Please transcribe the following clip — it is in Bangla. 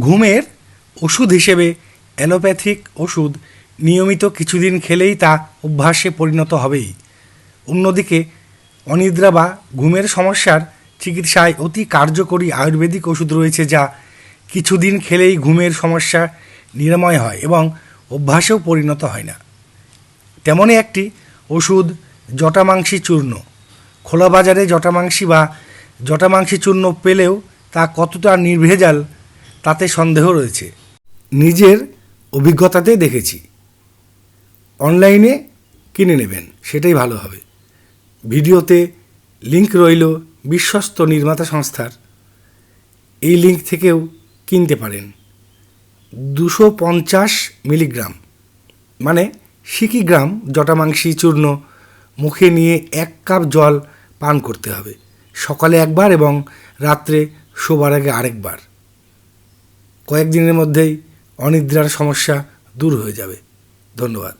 ঘুমের ওষুধ হিসেবে অ্যালোপ্যাথিক ওষুধ নিয়মিত কিছুদিন খেলেই তা অভ্যাসে পরিণত হবেই। অন্যদিকে অনিদ্রা বা ঘুমের সমস্যার চিকিৎসায় অতি কার্যকরী আয়ুর্বেদিক ওষুধ রয়েছে যা কিছুদিন খেলেই ঘুমের সমস্যা নিরাময় হয় এবং অভ্যাসেও পরিণত হয় না। তেমনই একটি ওষুধ জটামাংসী চূর্ণ। খোলা বাজারে জটামাংসী বা জটামাংসী চূর্ণ পেলেও তা কতটা নির্ভেজাল তাতে সন্দেহ রয়েছে। নিজের অভিজ্ঞতাতে দেখেছি। অনলাইনে কিনে নেবেন, সেটাই ভালো হবে। ভিডিওতে লিংক রইল বিশ্বস্ত নির্মাতা সংস্থার। এই লিংক থেকেও কিনতে পারেন। দুশো পঞ্চাশ মিলিগ্রাম। মানে সিকি গ্রাম জটামাংসী চূর্ণ মুখে নিয়ে এক কাপ জল পান করতে হবে। সকালে একবার এবং রাত্রে শোবার আগে আরেকবার। কয়েকদিনের মধ্যেই অনিদ্রার সমস্যা দূর হয়ে যাবে। ধন্যবাদ।